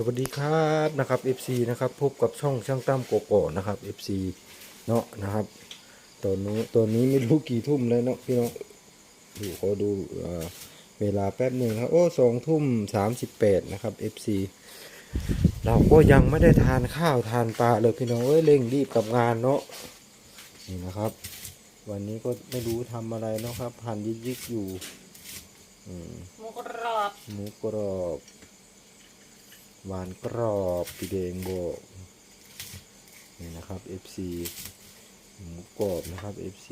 สวัสดีครับนะครับ FC นะครับพบกับช่องช่างตั้มโกโก้นะครับ FC เนาะนะครับตอนนี้ตอนนี้ไม่รู้กี่ทุ่มแล้วเนาะพี่เนาะดูขอดูเอ่อเวลาแป๊บหนึ่งครับโอ้สองทุ่มสามสิบแปดนะครับ FC เราก็ยังไม่ได้ทานข้าวทานปลาเลยพี่น้องเอ้ยเร่งรีบกับงานเนาะนี่นะครับ วันนี้ก็ไม่รู้ทำอะไรเนาะครับหั่นยิกๆอยู่อืมหมูกรอบหมูกรอบ หวานกรอบพี่เดงบอกนี่นะครับ FC หมูกรอบนะครับ FC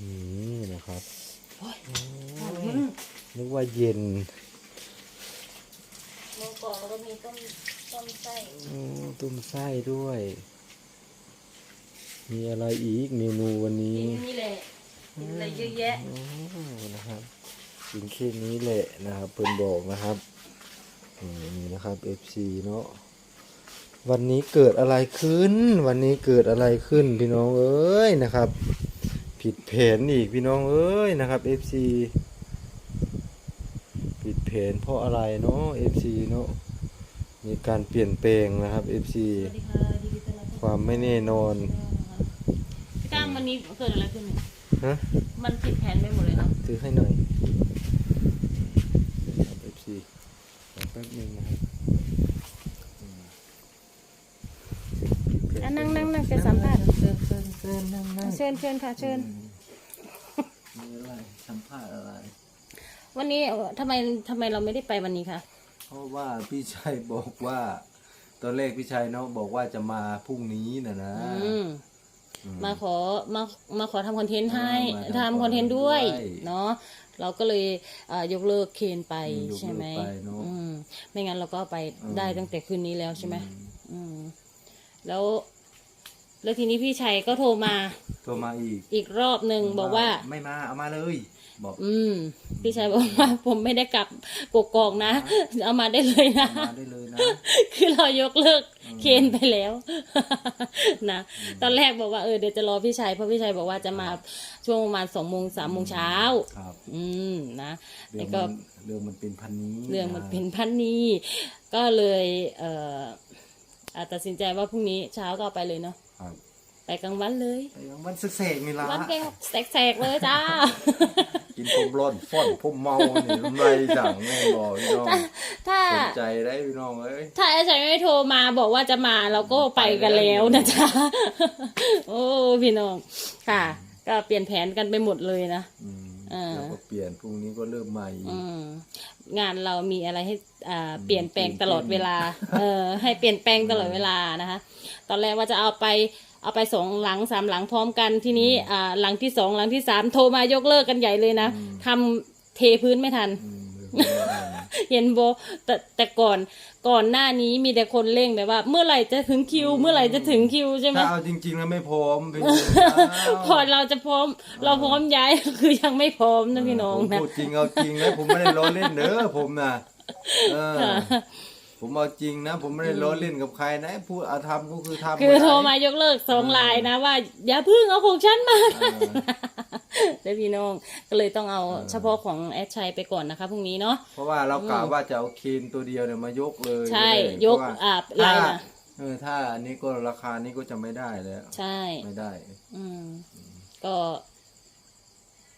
นี่นะครับโอ้ยโอ้ยนึกว่าเย็นหมูกรอบแล้วก็มีต้มต้มไส้โอ้ตุ้มไส้ด้วย มีอะไรอีกเมนูวันนี้กินนี่แหละกินอะไรเยอะแยะโอ้นะครับกินแค่นี้แหละนะครับเพิ่นบอกนะครับอืม นี่นะครับ FC เนาะวันนี้เกิดอะไรขึ้น วันนี้เกิดอะไรขึ้นพี่น้องเอ้ยนะครับ ผิดแผนอีกพี่น้องเอ้ยนะครับ FC ผิดแผนเพราะอะไรเนาะ FC เนาะมีการเปลี่ยนแปลงนะครับ FC สวัสดีค่ะดีดีต้อนรับความไม่แน่นอนพี่ก้างวันนี้เกิดอะไรขึ้นเนี่ยฮะมันผิดแผนไปหมดเลยครับถือให้หน่อยครับ FC รอแป๊บหนึงนะครับอืมอะนั่งนั่งนั่งไปสัมภาษณ์เชิญเชิญเชิญนั่งนั่งเชิญเชิญค่ะเชิญ มีอะไรสัมภาษณ์อะไร วันนี้เอ่อทำไมทำไมเราไม่ได้ไปวันนี้คะเพราะว่าพี่ชัยบอกว่าตอนแรกพี่ชัยเนาะบอกว่าจะมาพรุ่งนี้นะนะ อืมอื มมาขอมามาขอทำคอนเทนต์ให้เออมาทำทำคอนเทนต์ด้วย ด้วย เนาะเราก็เลยเอ่อยกเลิกเคนไปอืมยกเลิกใช่ไหมไปเนอะ อืมไม่งั้นเราก็ไปอืมได้ตั้งแต่คืนนี้แล้วใช่ไหมอืมอืมแล้ว แล้วทีนี้พี่ชัยก็โทรมา โทรมาอีกอีกรอบหนึ่งบอกว่า ไม่มาเอามาเลย บอกอืม พี่ชัยบอกว่าผมไม่ได้กลับกกอกนะ เอามาได้เลยนะ เอามาได้เลยนะ คือเรายกเลิกอืมเคนไปแล้ว นะ ตอนแรกบอกว่าเออเดี๋ยวจะรอพี่ชัยเพราะพี่ชัยบอกว่าจะมาช่วงประมาณสองโมงสามโมงเช้า ครับ อืมนะเรื่แล้องวก็มันเรื่องมันเป็นพันนี้เรื่องมันเป็นพันนี้ ก็เลย เอ่ออะตัดสินใจว่าพรุ่งนี้เช้าก็เอาไปเลยเนาะ ครับ ไปกลางวันเลยไอ้มันเสกๆนี่ละวันแกงแสกๆเลยจ้า กินผมร้อนฟ้อนผมเมานี่ลำไรจังแม่บอกพี่น้องถ้าสนใจได้พี่น้องเอ้ยถ้าอาจารย์ไม่โทรมาบอกว่าจะมาเราก็ไปกันแล้วนะจ๊ะโอ้พี่น้องค่ะ ก็เปลี่ยนแผนกันไปหมดเลยนะอืมอ่าแล้วก็เปลี่ยนพรุ่งนี้ก็เริ่มใหม่อีกอืมงานเรามีอะไรให้อ่าเปลี่ยนแปลงตลอดเวลา เออให้เปลี่ยนแปลงตลอดเวลานะคะ ตอนแรกว่าจะเอาไป เอาไปสองหลังสามหลังพร้อมกันทีนี้อ่าหลังที่สองหลังที่สามโทรมายกเลิกกันใหญ่เลยนะทำเทพื้นไม่ทัน อืมเริ่มไม่ทันเห็นโบแต่แต่ก่อนก่อนหน้านี้มีแต่คนเร่งแบบว่า เมื่อไหร่จะถึงคิว เมื่อไหร่จะถึงคิวใช่ไหมถ้าเอาจริงๆแล้วไม่พร้อมพี่พอเราจะพร้อมเราพร้อมย้าย คือยังไม่พร้อมนะพี่น้องผมนะ พูดจริงเอาจริงนะผมไม่ได้ล้อเล่นเด้อผมนะเออ ผมเอาจริงนะ ผมไม่ได้ล้อเล่นกับใครนะพูดเอาทำก็คือทำคือโทรไได้มายกเลิกสองไลน์นะว่า อย่าเพึ่งเอาของฉันมาอ่าแล้วพี่น้องก็เลยต้องเอาเฉพาะของแอดชัยไปก่อนนะคะพรุ่งนี้เนาะเพราะว่าเรากะว่าจะเอาเคนตัวเดียวเนี่ยมายกเลยใช่เลยยกเพราะว่าอ่าไลน์น่ะเออถ้าอันนี้ก็ราคานี้ก็จะไม่ได้แล้วใช่ไม่ได้ อืมก็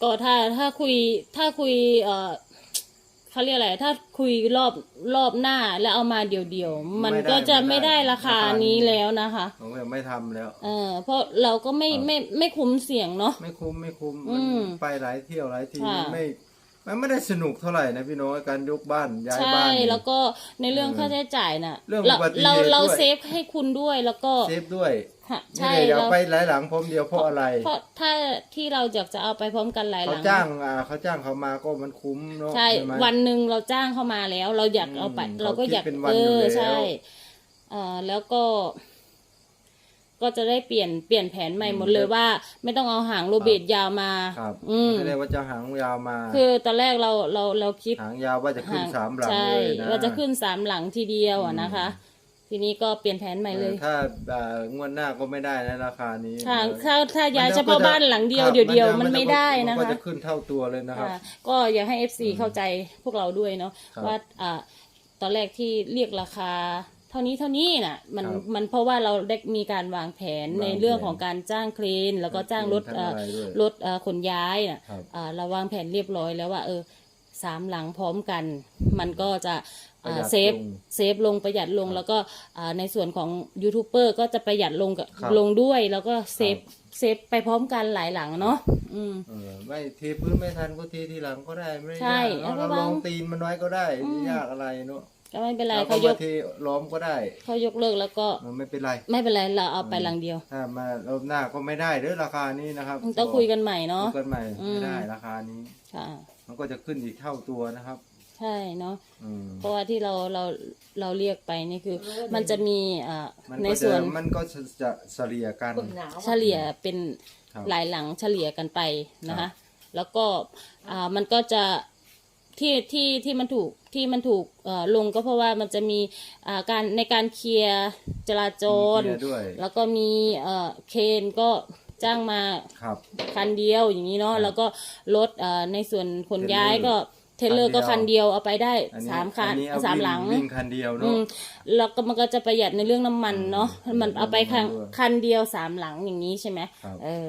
ก็ถ้าถ้าคุยถ้าคุยเอ่อ เขาเรียกอะไร ถ้าคุยรอบรอบหน้าแล้วเอามาเดี่ยวๆ มันไม่ได้ก็จะไม่ไม่ได้ได้ราคาราคานี้ นี้แล้วนะคะ ผมก็ไม่ทำแล้ว เออเพราะเราก็ไม่ครับไม่ไม่คุ้มเสี่ยงเนาะ ไม่คุ้มไม่คุ้มอืมันมไปหลายเที่ยวหลายทีค่ะมันไม่ มันไม่ได้สนุกเท่าไหร่นะพี่น้องการยกบ้านย้ายใช่บ้านนี่แล้วก็ในเรื่องเออค่าใช้จ่ายน่ะ เรื่องเราอุบัติเหตุเราเราด้วยเซฟให้คุณด้วยแล้วก็เซฟด้วยค่ะนี่ใช่เลยอยากเราไปหลายหลังพร้อมเดียวเพราะอะไร เพราะถ้าที่เราอยากจะเอาไปพร้อมกันหลายหเขาลังจ้างอ่าเขาจ้างเขามาก็มันคุ้มเนาะใช่ไหมวันหนึ่งเราจ้างเข้ามาแล้ว เราอยากเอาไปอืมเราก็อยากเขาคิดเป็นวันเออยู่อแล้วใช่เออแล้วก็ ก็จะได้เปลี่ยนเปลี่ยนแผนใหม่หมดเลยว่า ไม่ต้องเอาหางโรเบตยาวมา ครับอืมไม่ได้ว่าจะหางยาวมา คือตอนแรกเราเราเราคิดหางยาวว่าจะขึ้นหางสามหลังใช่เลยนะว่าจะขึ้นสามหลังทีเดียวอะนะคะ ทีนี้ก็เปลี่ยนแผนใหม่เลย ถ้าอ่างวดหน้าก็ไม่ได้นะราคานี้ถ้านะถ้าถ้าย้ายมันเฉก็พาะจะบ้านหลังเดียวครับเดียวจะๆมันไม่ได้นะมัก็คะจะขึ้นเท่าตัวเลยนะครับค่ะก็อยากให้ FC เข้าใจพวกเราด้วยเนาะครับว่าอ่าตอนแรกที่เรียกราคาเท่านี้เท่านี้น่ะมันครับมันเพราะว่าเราได้มีการวางแผนวางในเรื่องแผนของการจ้างเครน แล้วก็จ้างรถทั้งเอ่ออะไรด้วย รถเอ่อขนย้ายน่ะ ครับ อ่าเราวางแผนเรียบร้อยแล้วว่าเออสามหลังพร้อมกัน มันก็จะอ่าประหยัดเซฟลงเซฟลงประหยัดลง ครับแล้วก็อ่าในส่วนของยูทูบเบอร์ก็จะประหยัดลงกับครับลงด้วย แล้วก็เซฟครับ เซฟไปพร้อมกันหลายหลังเนาะอืม เออไม่เทพื้นไม่ทันก็เททีหลังก็ได้ไม่ได้ใช่ยากเนอะเอาเราไปลวางองตีนมันไว้ก็ได้อืมไม่ยากอะไรเนาะ ก็ไม่เป็นไรเราก็เขายมากเทล้อมก็ได้เขายกเลิกแล้วก็เออไม่เป็นไร ไม่เป็นไรเราเอาไปหลังเดียว ถ้ามารอบหน้าก็ไม่ได้เด้อราคานี้นะครับต้องคุยกันใหม่เนาะคุยกันใหม่อืมไม่ได้ราคานี้ค่ะมันก็จะขึ้นอีกเท่าตัวนะครับ ใช่เนาะอืมเพราะว่าที่เราเราเราเรียกไปนี่คือ มันจะมีอ่ามันในก็ส่จะวนมันก็จะเฉลี่ยกันเฉลี่ยเป็นครับหลายหลังเฉลี่ยกันไปนะครัคะบแล้วก็อ่ามันก็จะ ที่ที่ที่มันถูกที่มันถูกเอ่อลงก็เพราะว่ามันจะมีอ่าการในการเคลียร์จราจรมีเกียร์ด้วยแล้วก็มีเอ่อเคนก็จ้างมาครับคันเดียวอย่างนี้เนาะครับแล้วก็รถเอ่อในส่วนขนย้ายเทรลเลอร์ก็เทรลเลอร์ก็คัคันนเดีเดียยววเอาไปได้อันนี้สามคันอันนี้เอสามวิ่หลังวิ่งคันเดียวอืเนาะมแล้วก็มันก็จะประหยัดในเรื่องน้ำมันเนาะอืมมันเอาไปคันด้วยคันเดียวสามหลังอย่างนี้ใช่ไหมครับเออ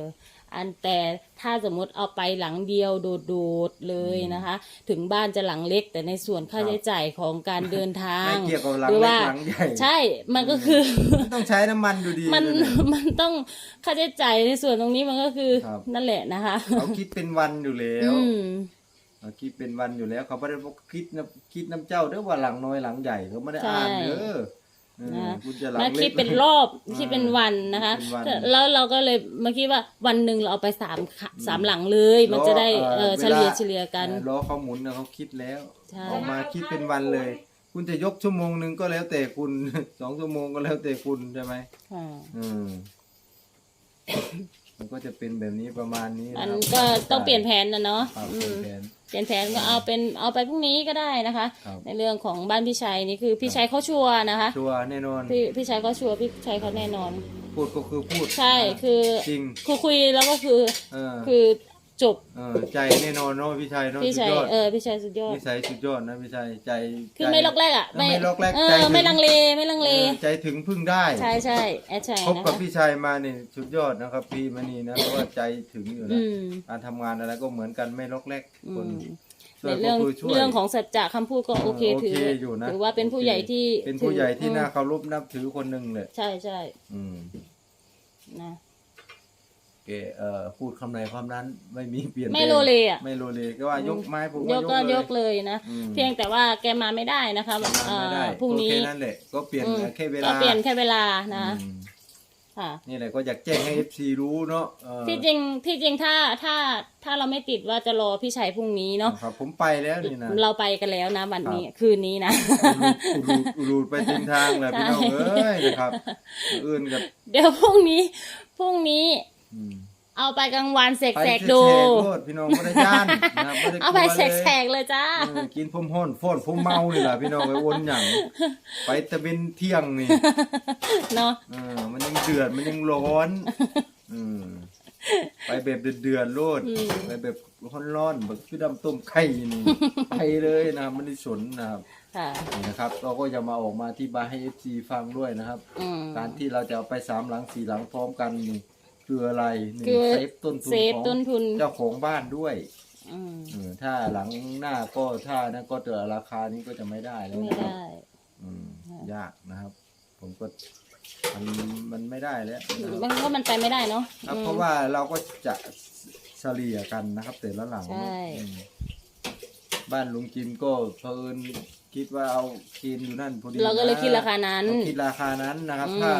อันแต่ถ้าสมมติเอาไปหลังเดียวโดดๆเลยนะคะ ถึงบ้านจะหลังเล็ก แต่ในส่วนค่าครับใช้จ่ายของการเดินทางไม่เกี่ยวกับหลังหรือเล็ว่ากหลังใหญ่ใช่ มันก็คือมันต้องใช้น้ำมันดูดีมันด้วยนะมันต้องค่าใช้จ่ายในส่วนตรงนี้มันก็คือครับนั่นแหละนะคะเขาคิดเป็นวันอยู่แล้วอืมเขาคิดเป็นวันอยู่แล้วเขาไม่ได้บอกคิดนะคิดน้ำเจ้าเด้อว่าหลังน้อยหลังใหญ่เขาไม่ได้อ่านเด้อ เออนะคุณจะหลังมันเล็ก คิดเป็นรอบคิดเป็นวันนะคะ เป็นวันแล้วเราก็เลยมาคิดว่าวันหนึ่งเราเอาไปสามค่ะสามหลังเลย มันจะได้เออเฉลี่ยเฉลี่ยกันเออล้อเขาหมุนนะเขาคิดแล้วใช่ ออกมาคิดเป็นวันเลย คุณจะยกชั่วโมงหนึ่งก็แล้วแต่คุณ สองชั่วโมงก็แล้วแต่คุณใช่ไหมค่ะอืม มันก็จะเป็นแบบนี้ประมาณนี้มันนะครับก็ต้องเปลี่ยนแผนนะเนาะครับอืเปลี่ยมนแผน เปลี่ยนแผนก็เอาเป็นเอาไปพรุ่งนี้ก็ได้นะคะ ครับ ในเรื่องของบ้านพี่ชัยนี่คือพี่ชัยเขาชัวร์นะคะ ชัวร์แน่นอน พี่พี่ชัยเขาชัวร์พี่ชัยเขาแน่นอน พูดก็คือพูดใช่คือจริง คือคุยแล้วก็คือ เออ คือ จบเออใจแน่นอนเนาะพี่ชัยเนาะพี่สุดชัยยอดเออพี่ชัยสุดยอดพี่ชัยสุดยอดนะพี่ชัยใจคือใจ ไม่ล็อกแรกอะไม่ล็อกแรกเอใจอถึง ไม่ลังเลไม่ลังเลเออใจถึงพึ่งได้ใช่ใช่แอดชัยคบนะกับคะพี่ชัยมานี่สุดยอดนะครับ พี่มณีนะเพราะว่าใจถึงอยู่อืนะมการทำงานอะไรก็เหมือนกันไม่ล็อกแรกอืคนมช่วในยเรื่องก็คือช่วย เรื่องของสัจจะคำพูดก็โอเคโอเคถืออยู่นะ ถือว่าเป็นผู้ใหญ่ที่เป็นผู้ใหญ่ที่ถือน่าเคารพนับถือคนหนึ่งเลย ใช่ใช่อืม นะ แกเอ่อพูดคำไหนคำนั้นไม่มีเปลี่ยนไม่แปงโลเลอะไม่โลเลก็ว่ายกไม้ผมยกก็ยกเลยเลยนะ อืม เพียงแต่ว่าแกมาไม่ได้นะคะไม่เอ่อได้พรุ่งนี้ ก็แค่นั้นแหละก็เปลี่ยนอืม แค่เวลาก็เปลี่ยนแค่เวลานะ อืมค่ะ นี่แหละก็อยากแจ้งให้ FC รู้เนาะเออที่จริงที่จริงถ้าถ้าถ้าเราไม่ติดว่าจะรอพี่ชัยพรุ่งนี้เนาะครับผมไปแล้วนี่นะ เราไปกันแล้วนะวันนี้ครับคืนนี้นะ อุรูอุรูไปเต็มทางเลยพี่น้องใช่เอ้ยนะครับอื่นกับ เดี๋ยวพรุ่งนี้พรุ่งนี้ อืมเอาไปกลางวันเสกไปแสกแชๆดูร์โลดพี่น้องไม่ได้ย่านนะครับม่ด้เอาไปกลัวแสกๆเลยจ้า เออกินพมห้อนฟ้อนพมเมานี่แหละพี่น้องไปวนอย่างไปตะเวนเที่ยงนี่เนาะเออมันยังเดือดมันยังร้อนอืมไปแบบเดือดๆโลดอืมไปแบบร้อนๆแบบพี่ดำต้มไข่นี่ไปเลยนะครับไม่ได้สนนะครับค่ะ นี่นะครับ เราก็จะมาออกมาที่บายให้เอฟซีฟังด้วยนะครับ อืมการที่เราจะเอาไปสามหลังสี่หลังพร้อมกันนี่ คืออะไรหนึ่งคือ เซฟต้นทุนเซฟของต้นทุนเจ้าของบ้านด้วยอืมเออถ้าหลังหน้าก็ถ้านั้นก็เจอราคานี้ก็จะไม่ได้แล้วไม่นะครับ ได้ อืมยากนะครับ ผมก็มันมันไม่ได้แล้วนะครับมันก็มันไปไม่ได้เนาะครับอืม เพราะว่าเราก็จะเฉลี่ยกันนะครับ แต่ละหลังใช่ อืมบ้านลุงจิมก็เพลินคิดว่าเอากินอยู่นั่นพอดีเราก็เลยคิดราคานั้นเราคิดราคานั้นนะครับ อืม ถ้า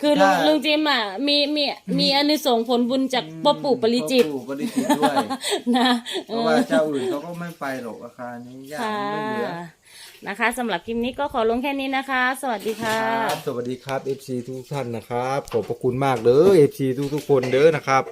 คือลุงถ้าลุงจิมอะมีมีมีอันนี้ส่งส์ผลบุญจากพ่อปู่ปริจิตร พ่อปู่ปริจิตรด้วย นะเพราะว่าเจ้าอื่นเขาก็ไม่ไปหรอกราคานี้ยากค่ะไม่เหลือนะคะสำหรับคลิปนี้ก็ขอลงแค่นี้นะคะ สวัสดีค่ะ ครับสวัสดีครับ FC ทุกท่านนะครับ ขอบพระคุณมากเด้อ FC ทุกๆคนเด้อนะครับ